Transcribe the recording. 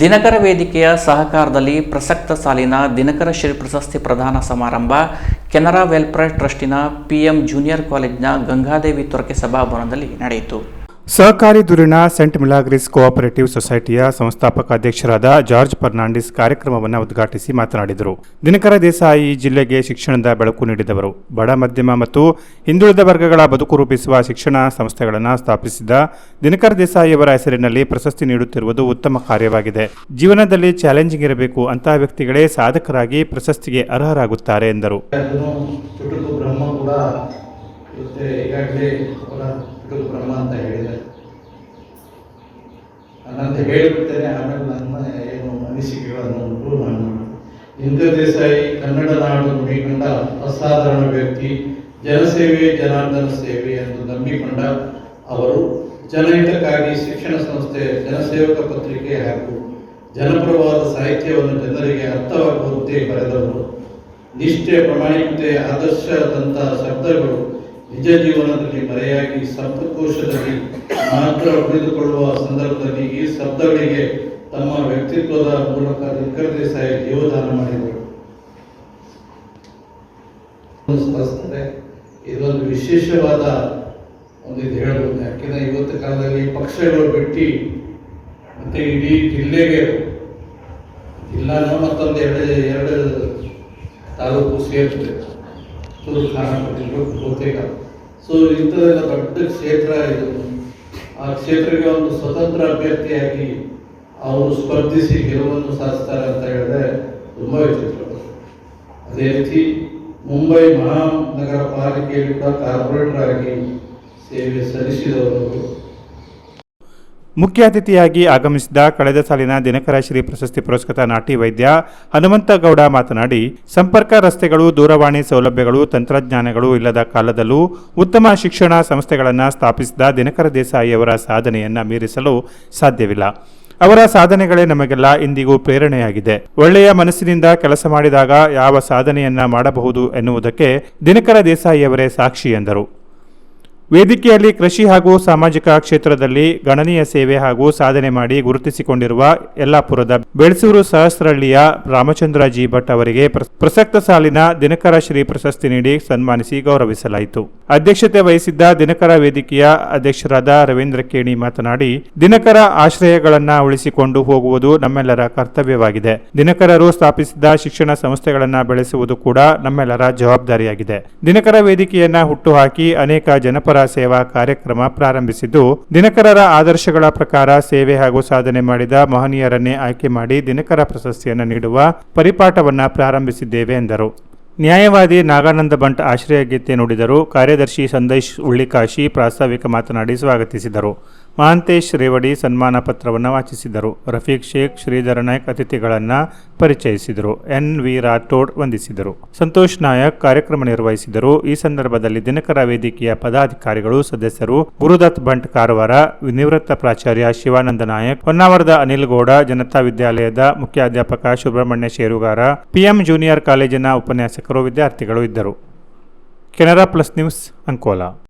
ದಿನಕರ ವೇದಿಕೆಯ ಸಹಕಾರದಲ್ಲಿ ಪ್ರಸಕ್ತ ಸಾಲಿನ ದಿನಕರ ಶ್ರೀ ಪ್ರಶಸ್ತಿ ಪ್ರದಾನ ಸಮಾರಂಭ ಕೆನರಾ ವೆಲ್ಫೇರ್ ಟ್ರಸ್ಟಿನ ಪಿಎಂ ಜೂನಿಯರ್ ಕಾಲೇಜಿನ ಗಂಗಾದೇವಿ ತೊರಕೆ ಸಭಾಭವನದಲ್ಲಿ ನಡೆಯಿತು. ಸಹಕಾರಿ ದೂರಿನ ಸೆಂಟ್ ಮಿಲಾಗ್ರಿಸ್ ಕೋಆಪರೇಟಿವ್ ಸೊಸೈಟಿಯ ಸಂಸ್ಥಾಪಕ ಅಧ್ಯಕ್ಷರಾದ ಜಾರ್ಜ್ ಫರ್ನಾಂಡಿಸ್ ಕಾರ್ಯಕ್ರಮವನ್ನು ಉದ್ಘಾಟಿಸಿ ಮಾತನಾಡಿದರು. ದಿನಕರ ದೇಸಾಯಿ ಜಿಲ್ಲೆಗೆ ಶಿಕ್ಷಣದ ಬೆಳಕು ನೀಡಿದವರು. ಬಡ, ಮಧ್ಯಮ ಮತ್ತು ಹಿಂದುಳಿದ ವರ್ಗಗಳ ಬದುಕು ರೂಪಿಸುವ ಶಿಕ್ಷಣ ಸಂಸ್ಥೆಗಳನ್ನು ಸ್ಥಾಪಿಸಿದ ದಿನಕರ ದೇಸಾಯಿಯವರ ಹೆಸರಿನಲ್ಲಿ ಪ್ರಶಸ್ತಿ ನೀಡುತ್ತಿರುವುದು ಉತ್ತಮ ಕಾರ್ಯವಾಗಿದೆ. ಜೀವನದಲ್ಲಿ ಚಾಲೆಂಜಿಂಗ್ ಇರಬೇಕು ಅಂತಹ ವ್ಯಕ್ತಿಗಳೇ ಸಾಧಕರಾಗಿ ಪ್ರಶಸ್ತಿಗೆ ಅರ್ಹರಾಗುತ್ತಾರೆ ಎಂದರು. ಬ್ರಹ್ಮ ಅಂತ ಹೇಳಿದ್ದಾರೆ. ಹೇಳಿಬಿಡ್ತೇನೆ ಆಮೇಲೆ ನನ್ನ ಏನು ಅನಿಸಿಕೆಗಳನ್ನು ಉಂಟು ನಾನು ಇಂದ್ರ ದೇಸಾಯಿ ಕನ್ನಡ ನಾಡು ನುಡಿಕೊಂಡ ಅಸಾಧಾರಣ ವ್ಯಕ್ತಿ, ಜನಸೇವೆ, ಜನಾರ್ದನ ಸೇವೆ ಎಂದು ನಂಬಿಕೊಂಡ ಅವರು ಜನಹಿತಕ್ಕಾಗಿ ಶಿಕ್ಷಣ ಸಂಸ್ಥೆ, ಜನಸೇವಕ ಪತ್ರಿಕೆ ಹಾಗೂ ಜನಪ್ರವಾದ ಸಾಹಿತ್ಯವನ್ನು ಜನರಿಗೆ ಅರ್ಥವಾಗುವಂತೆ ಬರೆದವರು. ನಿಷ್ಠೆ, ಪ್ರಾಮಾಣಿಕತೆ, ಆದರ್ಶದಂತಹ ಶಬ್ದಗಳು ನಿಜ ಜೀವನದಲ್ಲಿ ಮರೆಯಾಗಿ ಶಬ್ದಕೋಶದಲ್ಲಿ ಮಾತ್ರ ಉಳಿದುಕೊಳ್ಳುವ ಸಂದರ್ಭದಲ್ಲಿ ಈ ಶಬ್ದಗಳಿಗೆ ತಮ್ಮ ವ್ಯಕ್ತಿತ್ವದ ಮೂಲಕ ದಿನಕರ ದೇಸಾಯಿ ಜೀವದಾನ ಮಾಡಿದರು. ಇದೊಂದು ವಿಶೇಷವಾದ ಒಂದು ಇದು ಹೇಳಬಹುದು ಯಾಕೆಂದ್ರೆ ಇವತ್ತು ಕಾಲದಲ್ಲಿ ಪಕ್ಷಗಳು ಬಿಟ್ಟು ಮತ್ತೆ ಇಡೀ ಜಿಲ್ಲೆಗೆ ಜಿಲ್ಲಾನ ಮತ್ತೊಂದು ಎರಡು ಎರಡು ತಾಲೂಕು ಸೇರ್ತದೆ ತುಳು ಖಾನಾಪಟ್ಟಿಗಳು ಬಹುತೇಕ. ಸೊ ಇಂಥದ್ದೆಲ್ಲ ದೊಡ್ಡ ಕ್ಷೇತ್ರ ಇದು. ಆ ಕ್ಷೇತ್ರಕ್ಕೆ ಒಂದು ಸ್ವತಂತ್ರ ಅಭ್ಯರ್ಥಿಯಾಗಿ ಅವರು ಸ್ಪರ್ಧಿಸಿ ಗೆಲುವನ್ನು ಸಾಧಿಸ್ತಾರೆ ಅಂತ ಹೇಳಿದ್ರೆ ತುಂಬ ವಿಚಿತ್ರ. ಅದೇ ರೀತಿ ಮುಂಬೈ ಮಹಾನಗರ ಪಾಲಿಕೆಯಲ್ಲಿ ಕೂಡ ಕಾರ್ಪೊರೇಟರ್ ಆಗಿ ಸೇವೆ ಸಲ್ಲಿಸಿದವರು ಮುಖ್ಯ ಅತಿಥಿಯಾಗಿ ಆಗಮಿಸಿದ ಕಳೆದ ಸಾಲಿನ ದಿನಕರ ಶ್ರೀ ಪ್ರಶಸ್ತಿ ಪುರಸ್ಕೃತ ನಾಟಿ ವೈದ್ಯ ಹನುಮಂತಗೌಡ ಮಾತನಾಡಿ, ಸಂಪರ್ಕ ರಸ್ತೆಗಳು, ದೂರವಾಣಿ ಸೌಲಭ್ಯಗಳು, ತಂತ್ರಜ್ಞಾನಗಳು ಇಲ್ಲದ ಕಾಲದಲ್ಲೂ ಉತ್ತಮ ಶಿಕ್ಷಣ ಸಂಸ್ಥೆಗಳನ್ನು ಸ್ಥಾಪಿಸಿದ ದಿನಕರ ದೇಸಾಯಿಯವರ ಸಾಧನೆಯನ್ನು ಮೀರಿಸಲು ಸಾಧ್ಯವಿಲ್ಲ. ಅವರ ಸಾಧನೆಗಳೇ ನಮಗೆಲ್ಲ ಇಂದಿಗೂ ಪ್ರೇರಣೆಯಾಗಿದೆ. ಒಳ್ಳೆಯ ಮನಸ್ಸಿನಿಂದ ಕೆಲಸ ಮಾಡಿದಾಗ ಯಾವ ಸಾಧನೆಯನ್ನ ಮಾಡಬಹುದು ಎನ್ನುವುದಕ್ಕೆ ದಿನಕರ ದೇಸಾಯಿಯವರೇ ಸಾಕ್ಷಿ ಎಂದರು. ವೇದಿಕೆಯಲ್ಲಿ ಕೃಷಿ ಹಾಗೂ ಸಾಮಾಜಿಕ ಕ್ಷೇತ್ರದಲ್ಲಿ ಗಣನೀಯ ಸೇವೆ ಹಾಗೂ ಸಾಧನೆ ಮಾಡಿ ಗುರುತಿಸಿಕೊಂಡಿರುವ ಯಲ್ಲಾಪುರದ ಬೆಳಸೂರು ಸಹಸ್ರಹಳ್ಳಿಯ ರಾಮಚಂದ್ರ ಜಿ ಭಟ್ ಅವರಿಗೆ ಪ್ರ- ಪ್ರಸಕ್ತ ಸಾಲಿನ ದಿನಕರ ಶ್ರೀ ಪ್ರಶಸ್ತಿ ನೀಡಿ ಸನ್ಮಾನಿಸಿ ಗೌರವಿಸಲಾಯಿತು. ಅಧ್ಯಕ್ಷತೆ ವಹಿಸಿದ್ದ ದಿನಕರ ವೇದಿಕೆಯ ಅಧ್ಯಕ್ಷರಾದ ರವೀಂದ್ರ ಕೇಣಿ ಮಾತನಾಡಿ, ದಿನಕರ ಆಶ್ರಯಗಳನ್ನ ಉಳಿಸಿಕೊಂಡು ಹೋಗುವುದು ನಮ್ಮೆಲ್ಲರ ಕರ್ತವ್ಯವಾಗಿದೆ. ದಿನಕರರು ಸ್ಥಾಪಿಸಿದ ಶಿಕ್ಷಣ ಸಂಸ್ಥೆಗಳನ್ನ ಬೆಳೆಸುವುದು ಕೂಡ ನಮ್ಮೆಲ್ಲರ ಜವಾಬ್ದಾರಿಯಾಗಿದೆ. ದಿನಕರ ವೇದಿಕೆಯನ್ನ ಹುಟ್ಟುಹಾಕಿ ಅನೇಕ ಜನಪರ ಸೇವಾ ಕಾರ್ಯಕ್ರಮ ಪ್ರಾರಂಭಿಸಿದ್ದು, ದಿನಕರರ ಆದರ್ಶಗಳ ಪ್ರಕಾರ ಸೇವೆ ಹಾಗೂ ಸಾಧನೆ ಮಾಡಿದ ಮಹನೀಯರನ್ನೇ ಆಯ್ಕೆ ಮಾಡಿ ದಿನಕರ ಪ್ರಶಸ್ತಿಯನ್ನು ನೀಡುವ ಪರಿಪಾಠವನ್ನು ಪ್ರಾರಂಭಿಸಿದ್ದೇವೆ ಎಂದರು. ನ್ಯಾಯವಾದಿ ನಾಗಾನಂದ ಬಂಟ್ ಆಶ್ರಯ ಗೀತೆ ನುಡಿದರು. ಕಾರ್ಯದರ್ಶಿ ಸಂದೇಶ್ ಉಳ್ಳಿಕಾಶಿ ಪ್ರಾಸ್ತಾವಿಕ ಮಾತನಾಡಿ ಸ್ವಾಗತಿಸಿದರು. ಮಹಾಂತೇಶ್ ರೇವಡಿ ಸನ್ಮಾನ ಪತ್ರವನ್ನು ವಾಚಿಸಿದರು. ರಫೀಕ್ ಶೇಖ್, ಶ್ರೀಧರ ನಾಯಕ್ ಅತಿಥಿಗಳನ್ನು ಪರಿಚಯಿಸಿದರು. ಎನ್. ವಿ ರಾಠೋಡ್ ವಂದಿಸಿದರು. ಸಂತೋಷ್ ನಾಯಕ್ ಕಾರ್ಯಕ್ರಮ ನಿರ್ವಹಿಸಿದರು. ಈ ಸಂದರ್ಭದಲ್ಲಿ ದಿನಕರ ವೇದಿಕೆಯ ಪದಾಧಿಕಾರಿಗಳು, ಸದಸ್ಯರು, ಗುರುದತ್ ಭಟ್ ಕಾರವಾರ, ನಿವೃತ್ತ ಪ್ರಾಚಾರ್ಯ ಶಿವಾನಂದ ನಾಯಕ್, ಹೊನ್ನಾವರದ ಅನಿಲ್ ಗೌಡ, ಜನತಾ ವಿದ್ಯಾಲಯದ ಮುಖ್ಯಾಧ್ಯಾಪಕ ಸುಬ್ರಹ್ಮಣ್ಯ ಶೇರುಗಾರ, ಪಿಎಂ ಜೂನಿಯರ್ ಕಾಲೇಜಿನ ಉಪನ್ಯಾಸಕರು, ವಿದ್ಯಾರ್ಥಿಗಳು ಇದ್ದರು. Canara plus news Ankola.